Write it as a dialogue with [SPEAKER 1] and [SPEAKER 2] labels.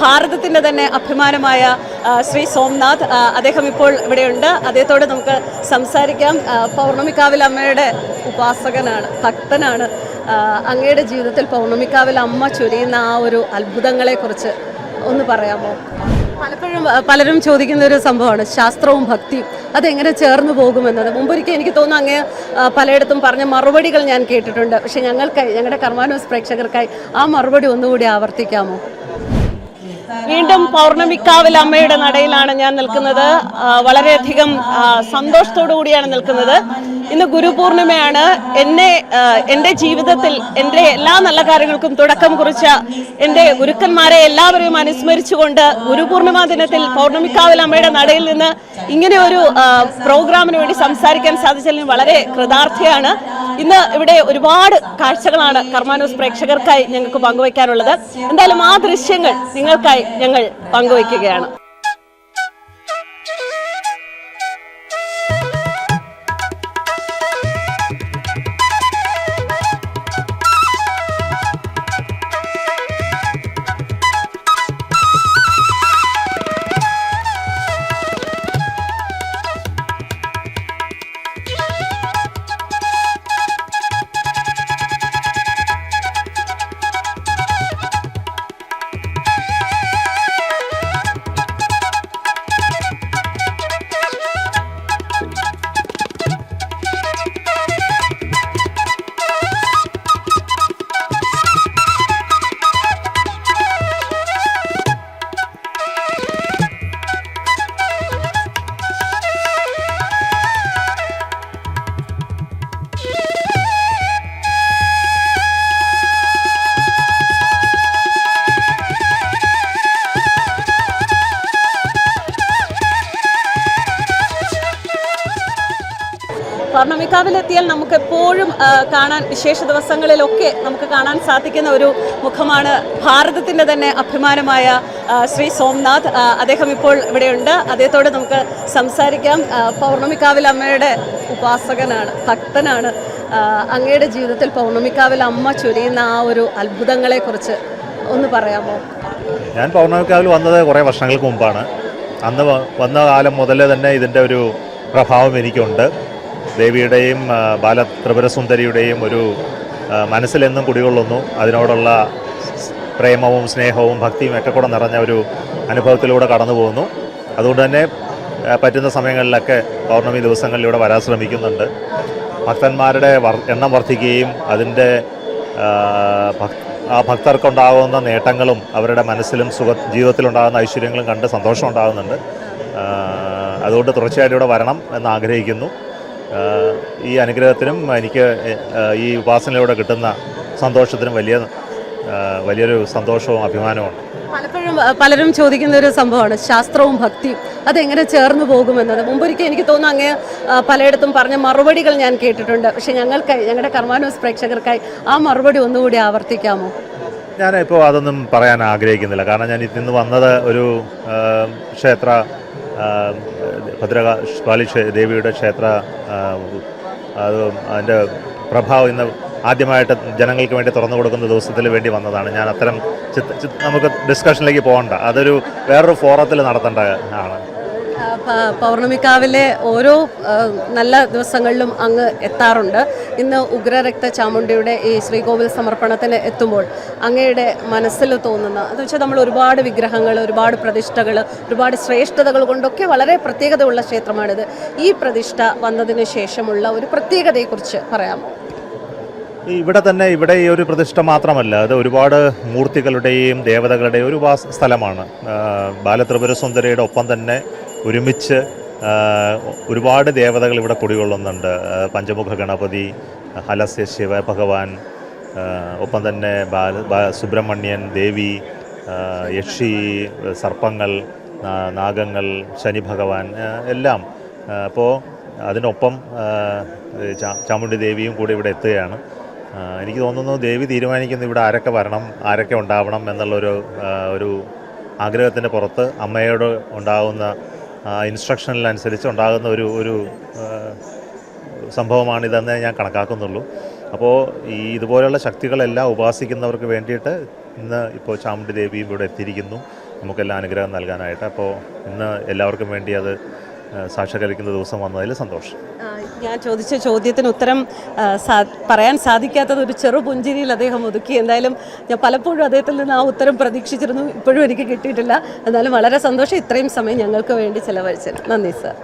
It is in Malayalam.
[SPEAKER 1] ഭാരതത്തിന്റെ തന്നെ അഭിമാനമായ ശ്രീ സോംനാഥ് അദ്ദേഹം ഇപ്പോൾ ഇവിടെയുണ്ട്. അദ്ദേഹത്തോട് നമുക്ക് സംസാരിക്കാം. പൗർണമിക്കാവിൽ അമ്മയുടെ ഉപാസകനാണ് ഭക്തനാണ്. അങ്ങയുടെ ജീവിതത്തിൽ പൗർണമിക്കാവിൽ അമ്മ ചൊരിയുന്ന ആ ഒരു അത്ഭുതങ്ങളെക്കുറിച്ച് ഒന്ന് പറയാമോ? പലപ്പോഴും പലരും ചോദിക്കുന്ന ഒരു സംഭവമാണ് ശാസ്ത്രവും ഭക്തിയും അതെങ്ങനെ ചേർന്ന് പോകുമെന്നത്? മുമ്പൊരിക്കൽ എനിക്ക് തോന്നുന്നു അങ്ങ് പലയിടത്തും പറഞ്ഞ മറുപടികൾ ഞാൻ കേട്ടിട്ടുണ്ട്. പക്ഷെ ഞങ്ങൾക്കായി ഞങ്ങളുടെ കർമാനോസ് പ്രേക്ഷകർക്കായി ആ മറുപടി ഒന്നുകൂടി ആവർത്തിക്കാമോ? വീണ്ടും പൗർണമിക്കാവിൽ അമ്മയുടെ നടയിലാണ് ഞാൻ നിൽക്കുന്നത്. വളരെയധികം സന്തോഷത്തോടു കൂടിയാണ് നിൽക്കുന്നത്. ഇന്ന് ഗുരുപൂർണിമയാണ്. എന്നെ എന്റെ ജീവിതത്തിൽ എന്റെ എല്ലാ നല്ല കാര്യങ്ങൾക്കും തുടക്കം കുറിച്ച എന്റെ ഗുരുക്കന്മാരെ എല്ലാവരെയും അനുസ്മരിച്ചുകൊണ്ട് ഗുരുപൂർണിമ ദിനത്തിൽ പൗർണമിക്കാവിൽ അമ്മയുടെ നടയിൽ നിന്ന് ഇങ്ങനെ ഒരു പ്രോഗ്രാമിന് വേണ്ടി സംസാരിക്കാൻ സാധിച്ചതിൽ വളരെ കൃതാർത്ഥയാണ്. ഇന്ന് ഇവിടെ ഒരുപാട് കാഴ്ചകളാണ് കർമാനോസ് പ്രേക്ഷകർക്കായി ഞങ്ങൾക്ക് പങ്കുവയ്ക്കാനുള്ളത്. എന്തായാലും ആ ദൃശ്യങ്ങൾ നിങ്ങൾക്കായി ഞങ്ങൾ പങ്കുവയ്ക്കുകയാണ്. പൗർണമിക്കാവിലെത്തിയാൽ നമുക്ക് എപ്പോഴും കാണാൻ വിശേഷ ദിവസങ്ങളിലൊക്കെ നമുക്ക് കാണാൻ സാധിക്കുന്ന ഒരു മുഖമാണ് ഭാരതത്തിന്റെ തന്നെ അഭിമാനമായ ശ്രീ സോംനാഥ്. അദ്ദേഹം ഇപ്പോൾ ഇവിടെയുണ്ട്. അദ്ദേഹത്തോട് നമുക്ക് സംസാരിക്കാം. പൗർണമിക്കാവിൽ അമ്മയുടെ ഉപാസകനാണ് ഭക്തനാണ്. അങ്ങയുടെ ജീവിതത്തിൽ പൗർണമിക്കാവിൽ അമ്മ ചൊരിയുന്ന ആ ഒരു അത്ഭുതങ്ങളെക്കുറിച്ച് ഒന്ന് പറയാമോ?
[SPEAKER 2] ഞാൻ പൗർണമിക്കാവിൽ വന്നത് കുറേ വർഷങ്ങൾക്ക് മുമ്പാണ്. അന്ന് വന്ന കാലം മുതലേ തന്നെ ഇതിന്റെ ഒരു പ്രഭാവം എനിക്കുണ്ട്. ദേവിയുടെയും ആ, ബാല ത്രിപുരസുന്ദരിയുടെയും ഒരു മനസ്സിലെന്നും കുടികൊള്ളുന്നു. അതിനോടുള്ള പ്രേമവും സ്നേഹവും ഭക്തിയും ഒക്കെ കൂടെ നിറഞ്ഞ ഒരു അനുഭവത്തിലൂടെ കടന്നു പോകുന്നു. അതുകൊണ്ട് തന്നെ പറ്റുന്ന സമയങ്ങളിലൊക്കെ പൗർണമി ദിവസങ്ങളിൽ ഇവിടെ വരാൻ ശ്രമിക്കുന്നുണ്ട്. ഭക്തന്മാരുടെ എണ്ണം വർദ്ധിക്കുകയും അതിന്റെ ആ, ഭക്- ആ ഭക്തർക്കുണ്ടാകുന്ന നേട്ടങ്ങളും അവരുടെ മനസ്സിലും സുഖ ജീവിതത്തിലുണ്ടാകുന്ന ഐശ്വര്യങ്ങളും കണ്ട് സന്തോഷം ഉണ്ടാകുന്നുണ്ട്. അതുകൊണ്ട് തുടർച്ചയായിട്ട് ഇവിടെ വരണം എന്ന് ആഗ്രഹിക്കുന്നു. ഈ അനുഗ്രഹത്തിനും എനിക്ക് ഈ ഉപാസനയിലൂടെ കിട്ടുന്ന സന്തോഷത്തിനും വലിയ വലിയൊരു സന്തോഷവും അഭിമാനവും
[SPEAKER 1] പലപ്പോഴും പലരും ചോദിക്കുന്ന ഒരു സംഭവമാണ് ശാസ്ത്രവും ഭക്തിയും അതെങ്ങനെ ചേർന്ന് പോകുമെന്നത്? മുമ്പൊരിക്കൽ എനിക്ക് തോന്നുന്നു അങ്ങ് പലയിടത്തും പറഞ്ഞ മറുപടികൾ ഞാൻ കേട്ടിട്ടുണ്ട്. പക്ഷേ ഞങ്ങൾക്കായി ഞങ്ങളുടെ കർമാനോസ് പ്രേക്ഷകർക്കായി ആ മറുപടി ഒന്നുകൂടി ആവർത്തിക്കാമോ?
[SPEAKER 2] ഞാനിപ്പോൾ അതൊന്നും പറയാൻ ആഗ്രഹിക്കുന്നില്ല. കാരണം ഞാൻ ഇന്ന് വന്നത് ഒരു ക്ഷേത്ര ഭദ്രകാളി ദേവിയുടെ ക്ഷേത്ര അത് അതിന്റെ പ്രഭാവം ഇന്ന് ആദ്യമായിട്ട് ജനങ്ങൾക്ക് വേണ്ടി തുറന്നു കൊടുക്കുന്ന ദിവസത്തിൽ വേണ്ടി വന്നതാണ്. ഞാൻ അത്തരം നമുക്ക് ഡിസ്കഷനിലേക്ക് പോകണ്ട. അതൊരു വേറൊരു ഫോറത്തിൽ നടത്തേണ്ട ആണ്.
[SPEAKER 1] പൗർണമിക്കാവിലെ ഓരോ നല്ല ദിവസങ്ങളിലും അങ്ങ് എത്താറുണ്ട്. ഇന്ന് ഉഗ്രരക്ത ചാമുണ്ടിയുടെ ഈ ശ്രീകോവിൽ സമർപ്പണത്തിന് എത്തുമ്പോൾ അങ്ങയുടെ മനസ്സിൽ തോന്നുന്ന എന്ന് വെച്ചാൽ നമ്മൾ ഒരുപാട് വിഗ്രഹങ്ങൾ ഒരുപാട് പ്രതിഷ്ഠകൾ ഒരുപാട് ശ്രേഷ്ഠതകൾ കൊണ്ടൊക്കെ വളരെ പ്രത്യേകതയുള്ള ക്ഷേത്രമാണിത്. ഈ പ്രതിഷ്ഠ വന്നതിന് ശേഷമുള്ള ഒരു പ്രത്യേകതയെക്കുറിച്ച് പറയാമോ?
[SPEAKER 2] ഇവിടെ തന്നെ ഇവിടെ ഈ ഒരു പ്രതിഷ്ഠ മാത്രമല്ല. അത് ഒരുപാട് മൂർത്തികളുടെയും ദേവതകളുടെയും ഒരു സ്ഥലമാണ്. ബാലത്രിപുര സുന്ദരിയുടെ ഒപ്പം തന്നെ ഒരുമിച്ച് ഒരുപാട് ദേവതകൾ ഇവിടെ കുടികൊള്ളുന്നുണ്ട്. പഞ്ചമുഖ ഗണപതി ഹലസ്യ ശിവ ഭഗവാൻ ഒപ്പം തന്നെ ബാല സുബ്രഹ്മണ്യൻ ദേവി യക്ഷി സർപ്പങ്ങൾ നാഗങ്ങൾ ശനി ഭഗവാൻ എല്ലാം. അപ്പോൾ അതിനൊപ്പം ചാമുണ്ടി ദേവിയും കൂടി ഇവിടെ എത്തുകയാണ്. എനിക്ക് തോന്നുന്നു ദേവി തീരുമാനിക്കുന്നു ഇവിടെ ആരൊക്കെ വരണം ആരൊക്കെ ഉണ്ടാവണം എന്നുള്ളൊരു ഒരു ആഗ്രഹത്തിന്റെ പുറത്ത് അമ്മയോട് ഉണ്ടാകുന്ന ഇൻസ്ട്രക്ഷനിലനുസരിച്ച് ഉണ്ടാകുന്ന ഒരു ഒരു സംഭവമാണിതെന്ന് ഞാൻ കണക്കാക്കുന്നുള്ളൂ. അപ്പോൾ ഈ ഇതുപോലെയുള്ള ശക്തികളെല്ലാം ഉപാസിക്കുന്നവർക്ക് വേണ്ടിയിട്ട് ഇന്ന് ഇപ്പോൾ ചാമുണ്ടി ദേവിയും ഇവിടെ എത്തിയിരിക്കുന്നു. നമുക്കെല്ലാം അനുഗ്രഹം നൽകാനായിട്ട്. അപ്പോൾ ഇന്ന് എല്ലാവർക്കും വേണ്ടി അത് സാക്ഷാത്കരിക്കുന്ന ദിവസം വന്നതിൽ സന്തോഷം.
[SPEAKER 1] ഞാൻ ചോദിച്ച ചോദ്യത്തിന് ഉത്തരം പറയാൻ സാധിക്കാത്തത് ഒരു ചെറു പുഞ്ചിരിയിൽ അദ്ദേഹം ഒതുക്കി. എന്തായാലും ഞാൻ പലപ്പോഴും അദ്ദേഹത്തിൽ നിന്ന് ആ ഉത്തരം പ്രതീക്ഷിച്ചിരുന്നു. ഇപ്പോഴും എനിക്ക് കിട്ടിയിട്ടില്ല. എന്നാലും വളരെ സന്തോഷം. ഇത്രയും സമയം ഞങ്ങൾക്ക് വേണ്ടി ചിലവഴിച്ചത് നന്ദി സാർ.